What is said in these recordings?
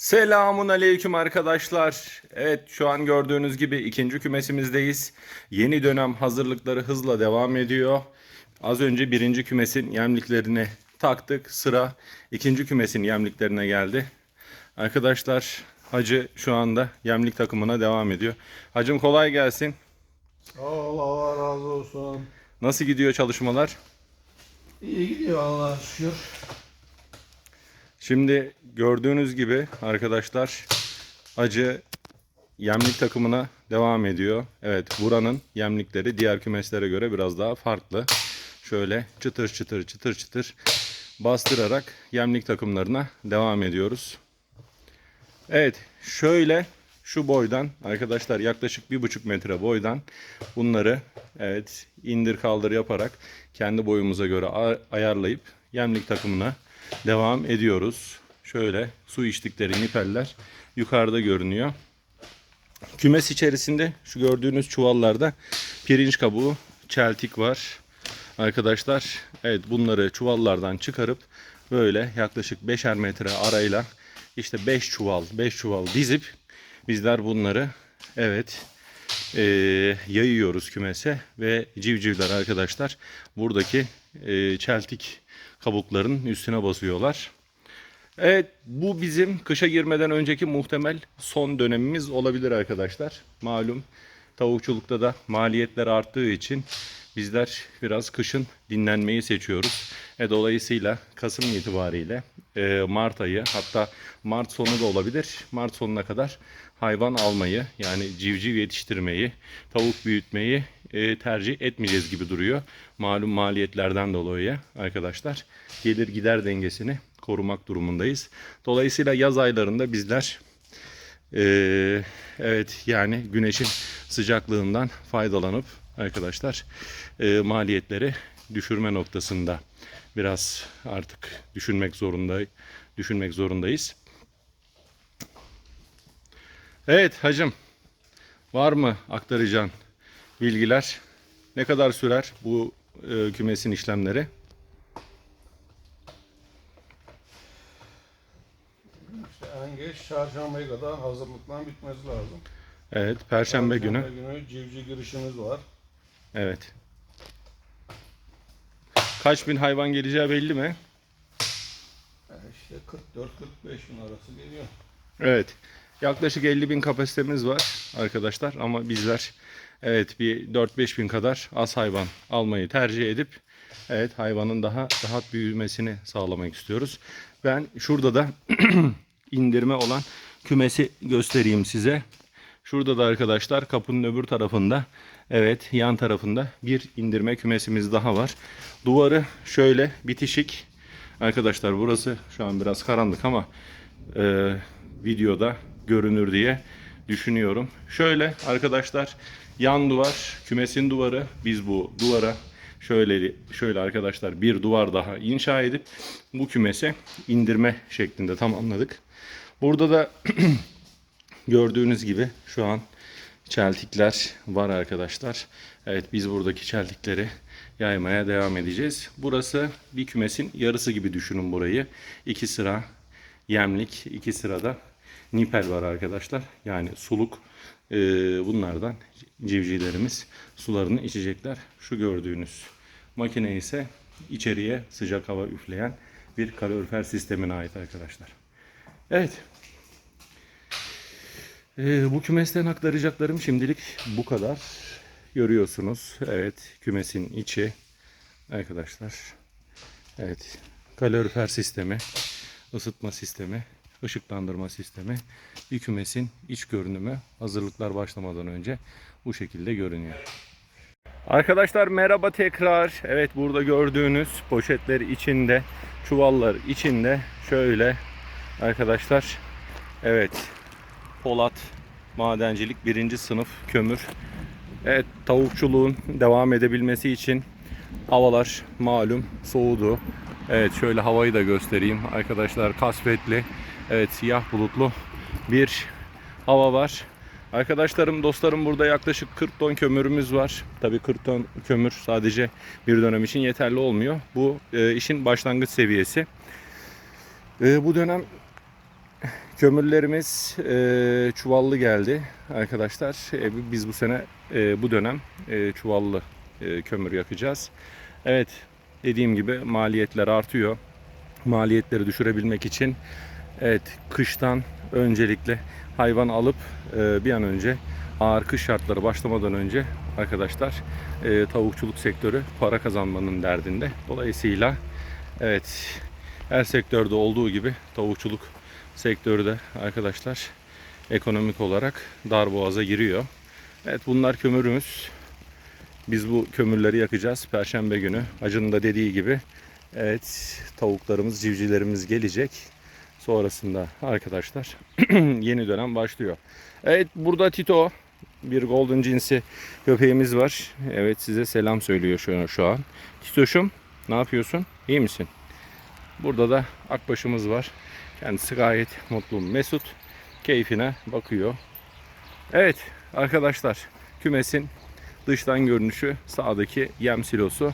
Selamun aleyküm arkadaşlar. Evet şu an gördüğünüz gibi ikinci kümesimizdeyiz. Yeni dönem hazırlıkları hızla devam ediyor. Az önce birinci kümesin yemliklerini taktık. Sıra ikinci kümesin yemliklerine geldi. Arkadaşlar Hacı şu anda yemlik takımına devam ediyor. Hacım kolay gelsin. Sağ ol, Allah razı olsun. Nasıl gidiyor çalışmalar? İyi gidiyor Allah'a şükür. Şimdi gördüğünüz gibi arkadaşlar acı yemlik takımına devam ediyor. Evet buranın yemlikleri diğer kümeslere göre biraz daha farklı. Şöyle çıtır çıtır çıtır çıtır bastırarak yemlik takımlarına devam ediyoruz. Evet şöyle şu boydan arkadaşlar yaklaşık bir buçuk metre boydan bunları evet indir kaldır yaparak kendi boyumuza göre ayarlayıp yemlik takımına devam ediyoruz. Şöyle su içtikleri nipeller yukarıda görünüyor. Kümes içerisinde şu gördüğünüz çuvallarda pirinç kabuğu, çeltik var. Arkadaşlar evet bunları çuvallardan çıkarıp böyle yaklaşık 5'er metre arayla işte 5 çuval 5 çuval dizip bizler bunları evet eee, yayıyoruz kümese ve civcivler arkadaşlar buradaki eee, çeltik kabukların üstüne basıyorlar. Evet bu bizim kışa girmeden önceki muhtemel son dönemimiz olabilir arkadaşlar. Malum tavukçulukta da maliyetler arttığı için bizler biraz kışın dinlenmeyi seçiyoruz. E, dolayısıyla Kasım itibariyle e, Mart ayı hatta Mart sonu da olabilir. Mart sonuna kadar hayvan almayı yani civciv yetiştirmeyi, tavuk büyütmeyi e, tercih etmeyeceğiz gibi duruyor. Malum maliyetlerden dolayı arkadaşlar gelir gider dengesini korumak durumundayız. Dolayısıyla yaz aylarında bizler eee, evet yani güneşin sıcaklığından faydalanıp arkadaşlar eee, maliyetleri düşürme noktasında biraz artık düşünmek zorunda düşünmek zorundayız. Evet hacım var mı aktaracağın bilgiler? Ne kadar sürer bu eee, kümesin işlemleri? İşte en geç çarşambaya kadar hazırlıkların bitmesi lazım. Evet, perşembe günü. Perşembe günü civciv girişimiz var. Evet. Kaç bin hayvan geleceği belli mi? E işte 44-45 bin arası geliyor. Evet. Yaklaşık 50 bin kapasitemiz var arkadaşlar ama bizler evet bir 4-5 bin kadar az hayvan almayı tercih edip evet hayvanın daha rahat büyümesini sağlamak istiyoruz. Ben şurada da indirme olan kümesi göstereyim size. Şurada da arkadaşlar kapının öbür tarafında evet yan tarafında bir indirme kümesimiz daha var. Duvarı şöyle bitişik. Arkadaşlar burası şu an biraz karanlık ama e, videoda görünür diye düşünüyorum. Şöyle arkadaşlar yan duvar kümesin duvarı biz bu duvara şöyle şöyle arkadaşlar bir duvar daha inşa edip bu kümese indirme şeklinde tamamladık. Burada da gördüğünüz gibi şu an çeltikler var arkadaşlar. Evet biz buradaki çeltikleri yaymaya devam edeceğiz. Burası bir kümesin yarısı gibi düşünün burayı. İki sıra yemlik, iki sırada nipel var arkadaşlar. Yani suluk Ee, bunlardan civcivlerimiz sularını içecekler. Şu gördüğünüz makine ise içeriye sıcak hava üfleyen bir kalorifer sistemine ait arkadaşlar. Evet. Ee, bu kümesten aktaracaklarım şimdilik bu kadar. Görüyorsunuz. Evet kümesin içi arkadaşlar. Evet kalorifer sistemi, ısıtma sistemi, ışıklandırma sistemi, bir kümesin iç görünümü hazırlıklar başlamadan önce bu şekilde görünüyor. Arkadaşlar merhaba tekrar. Evet burada gördüğünüz poşetler içinde, çuvallar içinde şöyle arkadaşlar. Evet Polat madencilik birinci sınıf kömür. Evet tavukçuluğun devam edebilmesi için havalar malum soğudu. Evet şöyle havayı da göstereyim arkadaşlar kasvetli. Evet siyah bulutlu bir hava var. Arkadaşlarım, dostlarım burada yaklaşık 40 ton kömürümüz var. Tabii 40 ton kömür sadece bir dönem için yeterli olmuyor. Bu e, işin başlangıç seviyesi. E, bu dönem kömürlerimiz e, çuvallı geldi arkadaşlar. E, biz bu sene e, bu dönem e, çuvallı e, kömür yakacağız. Evet dediğim gibi maliyetler artıyor. Maliyetleri düşürebilmek için evet kıştan öncelikle hayvan alıp e, bir an önce ağır kış şartları başlamadan önce arkadaşlar e, tavukçuluk sektörü para kazanmanın derdinde. Dolayısıyla evet her sektörde olduğu gibi tavukçuluk sektörü de arkadaşlar ekonomik olarak darboğaza giriyor. Evet bunlar kömürümüz. Biz bu kömürleri yakacağız Perşembe günü. Acının da dediği gibi evet tavuklarımız, civcivlerimiz gelecek. Sonrasında arkadaşlar yeni dönem başlıyor. Evet burada Tito bir golden cinsi köpeğimiz var. Evet size selam söylüyor şu, şu an. Titoş'um ne yapıyorsun? İyi misin? Burada da akbaşımız var. Kendisi gayet mutlu, mesut. Keyfine bakıyor. Evet arkadaşlar kümesin dıştan görünüşü sağdaki yem silosu.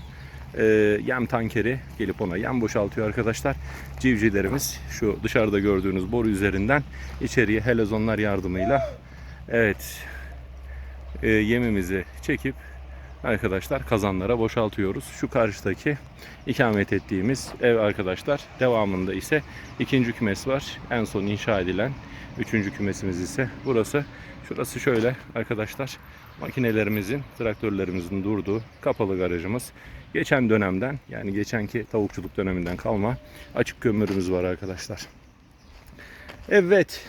Ee, yem tankeri gelip ona yem boşaltıyor arkadaşlar. Civcivlerimiz şu dışarıda gördüğünüz boru üzerinden içeriye helezonlar yardımıyla evet e, yemimizi çekip arkadaşlar kazanlara boşaltıyoruz. Şu karşıdaki ikamet ettiğimiz ev arkadaşlar. Devamında ise ikinci kümes var. En son inşa edilen üçüncü kümesimiz ise burası. Şurası şöyle arkadaşlar. Makinelerimizin, traktörlerimizin durduğu kapalı garajımız. Geçen dönemden yani geçenki tavukçuluk döneminden kalma açık kömürümüz var arkadaşlar. Evet.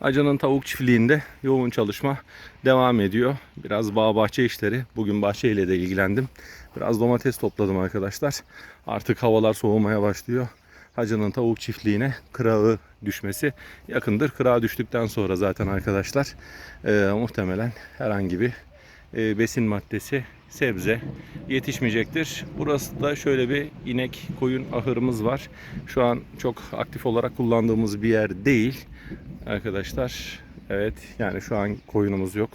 Acının tavuk çiftliğinde yoğun çalışma devam ediyor. Biraz bağ bahçe işleri. Bugün bahçeyle de ilgilendim. Biraz domates topladım arkadaşlar. Artık havalar soğumaya başlıyor. Hacının tavuk çiftliğine kırağı düşmesi yakındır. Kırağı düştükten sonra zaten arkadaşlar e, muhtemelen herhangi bir e, besin maddesi, sebze yetişmeyecektir. Burası da şöyle bir inek koyun ahırımız var. Şu an çok aktif olarak kullandığımız bir yer değil. Arkadaşlar evet yani şu an koyunumuz yok.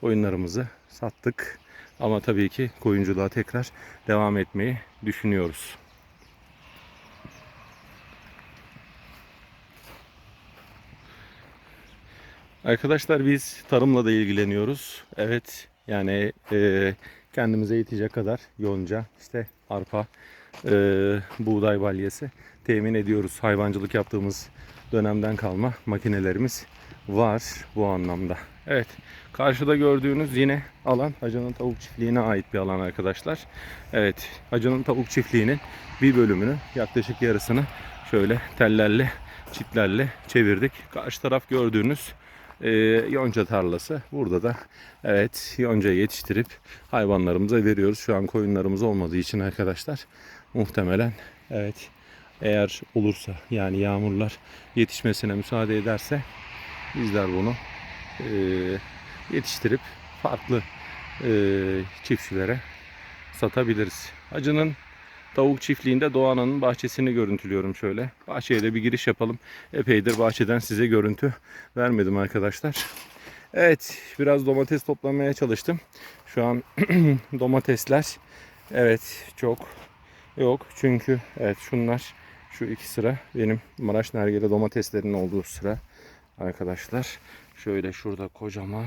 Koyunlarımızı sattık. Ama tabii ki koyunculuğa tekrar devam etmeyi düşünüyoruz. Arkadaşlar biz tarımla da ilgileniyoruz. Evet yani e, kendimize yetecek kadar yonca, işte arpa, e, buğday balyası temin ediyoruz. Hayvancılık yaptığımız dönemden kalma makinelerimiz var bu anlamda. Evet karşıda gördüğünüz yine alan Hacı'nın tavuk çiftliğine ait bir alan arkadaşlar. Evet Hacı'nın tavuk çiftliğinin bir bölümünü yaklaşık yarısını şöyle tellerle çitlerle çevirdik. Karşı taraf gördüğünüz e, yonca tarlası. Burada da evet yonca yetiştirip hayvanlarımıza veriyoruz. Şu an koyunlarımız olmadığı için arkadaşlar muhtemelen evet eğer olursa yani yağmurlar yetişmesine müsaade ederse bizler bunu e, yetiştirip farklı e, çiftçilere satabiliriz. Acının tavuk çiftliğinde Doğan'ın bahçesini görüntülüyorum şöyle. Bahçeye de bir giriş yapalım. Epeydir bahçeden size görüntü vermedim arkadaşlar. Evet biraz domates toplamaya çalıştım. Şu an domatesler evet çok yok. Çünkü evet şunlar şu iki sıra benim Maraş Nergele domateslerin olduğu sıra arkadaşlar. Şöyle şurada kocaman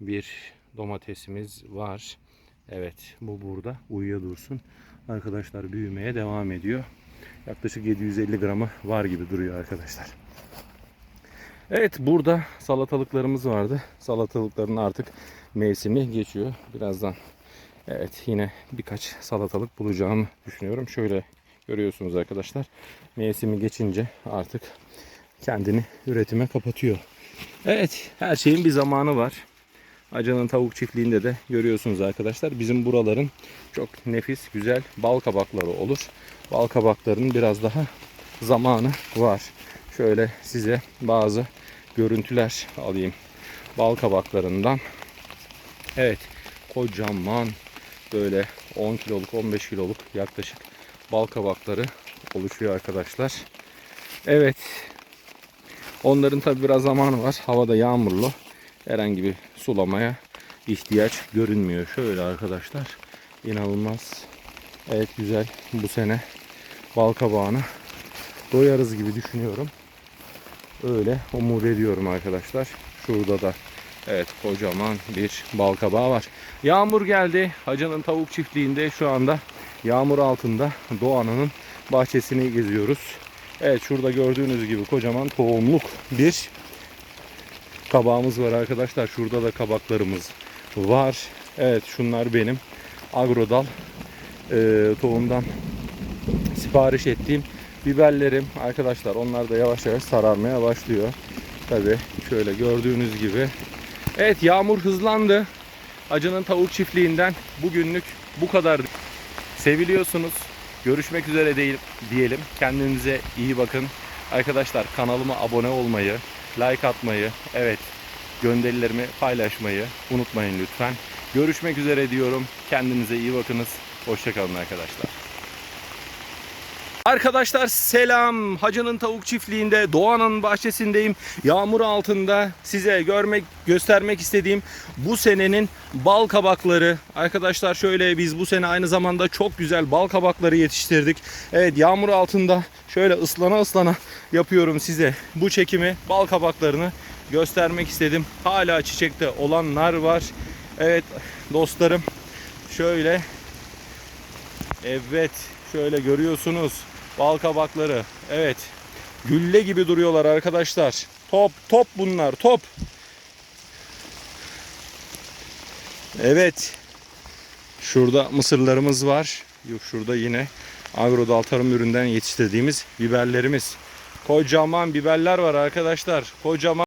bir domatesimiz var. Evet bu burada uyuya dursun. Arkadaşlar büyümeye devam ediyor. Yaklaşık 750 gramı var gibi duruyor arkadaşlar. Evet burada salatalıklarımız vardı. Salatalıkların artık mevsimi geçiyor. Birazdan evet yine birkaç salatalık bulacağımı düşünüyorum. Şöyle görüyorsunuz arkadaşlar. Mevsimi geçince artık kendini üretime kapatıyor. Evet her şeyin bir zamanı var. Acının tavuk çiftliğinde de görüyorsunuz arkadaşlar. Bizim buraların çok nefis, güzel bal kabakları olur. Bal kabaklarının biraz daha zamanı var. Şöyle size bazı görüntüler alayım. Bal kabaklarından. Evet, kocaman böyle 10 kiloluk, 15 kiloluk yaklaşık bal kabakları oluşuyor arkadaşlar. Evet. Onların tabi biraz zamanı var. Havada yağmurlu herhangi bir sulamaya ihtiyaç görünmüyor. Şöyle arkadaşlar inanılmaz evet güzel bu sene bal kabağına doyarız gibi düşünüyorum. Öyle umut ediyorum arkadaşlar. Şurada da evet kocaman bir bal kabağı var. Yağmur geldi. Hacı'nın tavuk çiftliğinde şu anda yağmur altında Doğan'ın bahçesini geziyoruz. Evet şurada gördüğünüz gibi kocaman tohumluk bir kabağımız var arkadaşlar. Şurada da kabaklarımız var. Evet şunlar benim agrodal e, tohumdan sipariş ettiğim biberlerim arkadaşlar. Onlar da yavaş yavaş sararmaya başlıyor. Tabi şöyle gördüğünüz gibi. Evet yağmur hızlandı. Acının tavuk çiftliğinden bugünlük bu kadar. Seviliyorsunuz. Görüşmek üzere değil, diyelim. Kendinize iyi bakın. Arkadaşlar kanalıma abone olmayı, like atmayı, evet gönderilerimi paylaşmayı unutmayın lütfen. Görüşmek üzere diyorum. Kendinize iyi bakınız. Hoşçakalın arkadaşlar. Arkadaşlar selam. Hacı'nın tavuk çiftliğinde Doğan'ın bahçesindeyim. Yağmur altında size görmek göstermek istediğim bu senenin bal kabakları. Arkadaşlar şöyle biz bu sene aynı zamanda çok güzel bal kabakları yetiştirdik. Evet yağmur altında şöyle ıslana ıslana yapıyorum size bu çekimi bal kabaklarını göstermek istedim. Hala çiçekte olanlar var. Evet dostlarım şöyle Evet şöyle görüyorsunuz bal kabakları. Evet gülle gibi duruyorlar arkadaşlar. Top top bunlar top. Evet şurada mısırlarımız var. Yok şurada yine agrodal tarım üründen yetiştirdiğimiz biberlerimiz. Kocaman biberler var arkadaşlar. Kocaman